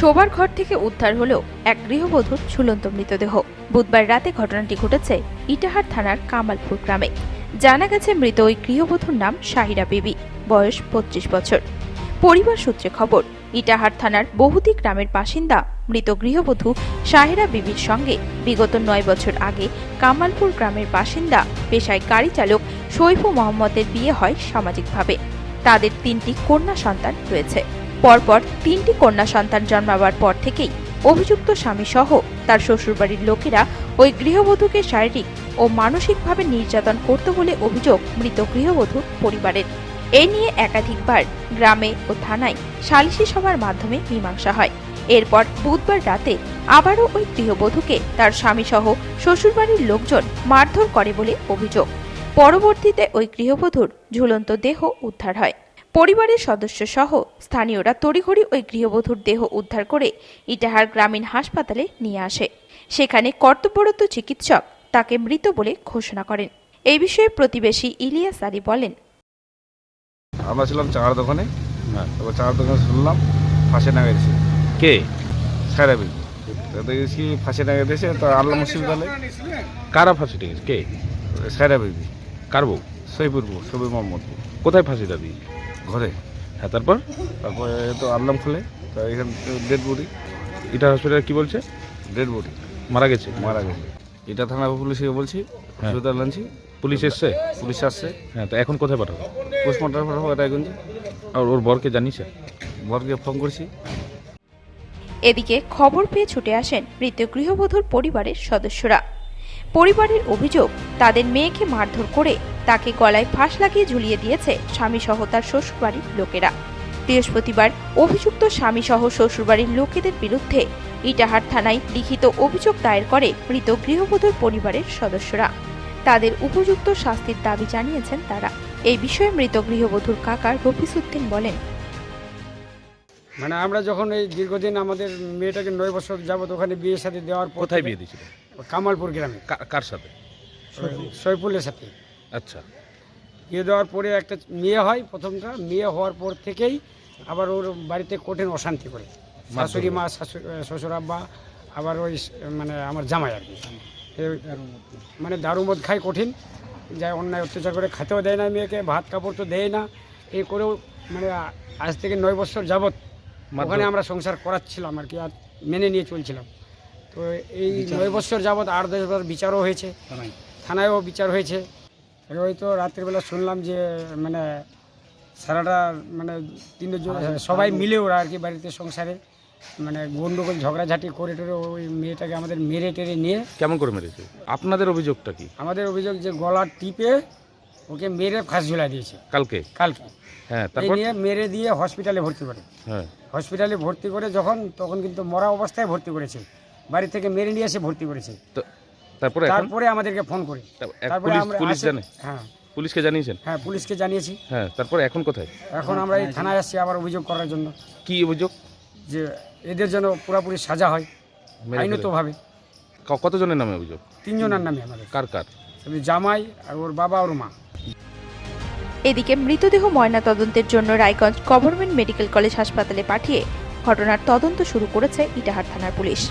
শোবার ঘর থেকে উদ্ধার হলো এক গৃহবধূর ঝুলন্ত মৃতদেহ। বুধবার রাতে ঘটনাটি ঘটেছে ইটাহার থানার কামালপুর গ্রামে। জানা গেছে, মৃত ওই গৃহবধূর নাম শাহিরা বিবি। বয়স পঁচিশ বছর। পরিবার সূত্রে খবর, ইটাহার থানার বহুতি গ্রামের বাসিন্দা মৃত গৃহবধূ শাহিরা বিবির সঙ্গে বিগত নয় বছর আগে কামালপুর গ্রামের বাসিন্দা পেশায় গাড়ি চালক সৈফু মোহাম্মদের বিয়ে হয় সামাজিকভাবে। তাদের তিনটি কন্যা সন্তান রয়েছে। পরপর তিনটি কন্যা সন্তান জন্মাবার পর থেকেই অভিযুক্ত স্বামী সহ তার শ্বশুরবাড়ির লোকেরা ওই গৃহবধূকে শারীরিক ও মানসিকভাবে নির্যাতন করত বলে অভিযোগ মৃত গৃহবধূর পরিবারের। এ নিয়ে একাধিকবার গ্রামে ও থানায় সালিশি সভার মাধ্যমে মীমাংসা হয়। এরপর বুধবার রাতে আবারও ওই গৃহবধূকে তার স্বামীসহ শ্বশুরবাড়ির লোকজন মারধর করে বলে অভিযোগ। পরবর্তীতে ওই গৃহবধূর ঝুলন্ত দেহ উদ্ধার হয়। পরিবারের সদস্য সহ স্থানীয়রা তড়িঘড়ি ওই গৃহবধূর দেহ উদ্ধার করে ইটাহার গ্রামীণ হাসপাতালে নিয়ে আসে। সেখানে কর্তব্যরত চিকিৎসক তাকে মৃত বলে ঘোষণা করেন। এই বিষয়ে প্রতিবেশী ইলিয়াস আলী বলেন আমরা ছিলাম চার দোকানে। হ্যাঁ। তারপর চার দোকানে শুনলাম ফাঁসে নাগে দিয়েছে কে? সাইরাবি তাতে গেছি ফাঁসে নাগে দিয়েছে তো আল্লাহ হসপিটালে কারা ফাঁসি কে? সাইরাবি কার বউ? সৈপুর সবি মোহাম্মদ কোথায় ফাঁসি দাবি? ঘরে। হ্যাঁ তারপর? তারপরে তো আল্লাম খুলে তো এখানে ডেড বডি এটা হসপিটাল কি বলছে? ডেড বডি মারা গেছে? মারা গেছে। এটা থানা পুলিশকে বলছি হ্যাঁ। হসপিটাল আনছি। পুলিশ এসছে? পুলিশ আসছে। হ্যাঁ তো এখন কোথায় পাঠাবো? পোস্টমর্টম ফটো রায়গঞ্জে। আর ওর বরকে জানিয়েছে? বরকে ফোন করছি। এদিকে খবর পেয়ে ছুটে আসেন মৃত গৃহবধূর পরিবারের সদস্যরা। পরিবারের অভিযোগ তাদের মেয়েকে মারধর করে তাকে গলায় ফাঁস লাগিয়ে ঝুলিয়ে দিয়েছে স্বামী সহ তার শ্বশুরবাড়ির লোকেরা। বৃহস্পতিবার অভিযুক্ত স্বামী সহ শ্বশুরবাড়ির লোকেদের বিরুদ্ধে ইটাহার থানায় লিখিত অভিযোগ দায়ের করে মৃত গৃহবধূর পরিবারের সদস্যরা। তাদের উপযুক্ত শাস্তির দাবি জানিয়েছেন তারা। এই বিষয়ে মৃত গৃহবধূর কাকা রফিসুদ্দিন বলেন। মানে আমরা যখন এই দীর্ঘদিন আমাদের মেয়েটাকে নয় বছর যাবত ওখানে বিয়ে সাথে দেওয়ার কোথায় বিয়ে দিয়েছিল? কামালপুর গ্রামে। কার সাথে? সৈফুলের সাথে। আচ্ছা। বিয়ে দেওয়ার পরে একটা মেয়ে হয় প্রথমটা মেয়ে হওয়ার পর থেকেই আবার ওর বাড়িতে কঠিন অশান্তি করে। শাশুড়ি মা শ্বশুর আব্বা আবার ওই মানে আমার জামাই আর কি। মানে দারু মদ খায় কঠিন যায় অন্যায় অত্যাচার করে খেতেও দেয় না মেয়েকে ভাত কাপড় তো দেয় না। এই করেও মানে আজ থেকে নয় বছর যাবৎ ওখানে আমরা সংসার করাচ্ছিলাম আর কি আর মেনে নিয়ে চলছিলাম। তো এই নয় বছর যাবৎ আট দশ বার বিচারও হয়েছে থানায়ও বিচার হয়েছে। ওই তো রাত্রিবেলা শুনলাম যে মানে সারাটা মানে তিনজন সবাই মিলে ওরা আর কি বাড়িতে সংসারে মানে গন্ডগোল ঝগড়াঝাটি করে টোরে ওই মেয়েটাকে আমাদের মেরে টেরে নিয়ে কেমন করে মেরেছে? আপনাদের অভিযোগটা কি? আমাদের অভিযোগ যে গলা টিপে ওকে মেরে ফাঁস ঝুলা দিয়েছে। কালকে? কালকে। হ্যাঁ তারপর? নিয়ে মেরে দিয়ে হসপিটালে ভর্তি করে। হ্যাঁ। হসপিটালে ভর্তি করে যখন তখন কিন্তু মরা অবস্থায় ভর্তি করেছে। বাড়ি থেকে মেরে নিয়ে এসে ভর্তি করেছে। তো তারপরে এখন? তারপরে আমাদেরকে ফোন করে। তা- এক তারপরে পুলিশ আমরা পুলিশ আসে- জানে? হ্যাঁ। পুলিশকে জানিয়েছেন? হ্যাঁ পুলিশকে জানিয়েছি। হ্যাঁ তারপরে এখন কোথায়? এখন আমরা এই থানায় আসছি আবার অভিযোগ করার জন্য। কি অভিযোগ? যে এদের যেন পুরোপুরি সাজা হয় মেরে ফেলে? আইনতভাবে। ক- কতজনের নামে অভিযোগ? তিনজনের নামে আমাদের। কার কার? জামাই আর ওর বাবা ওর মা। এদিকে মৃতদেহ ময়না তদন্তের জন্য রায়গঞ্জ গভর্নমেন্ট মেডিকেল কলেজ হাসপাতালে পাঠিয়ে ঘটনার তদন্ত শুরু করেছে ইটাহার থানার পুলিশ।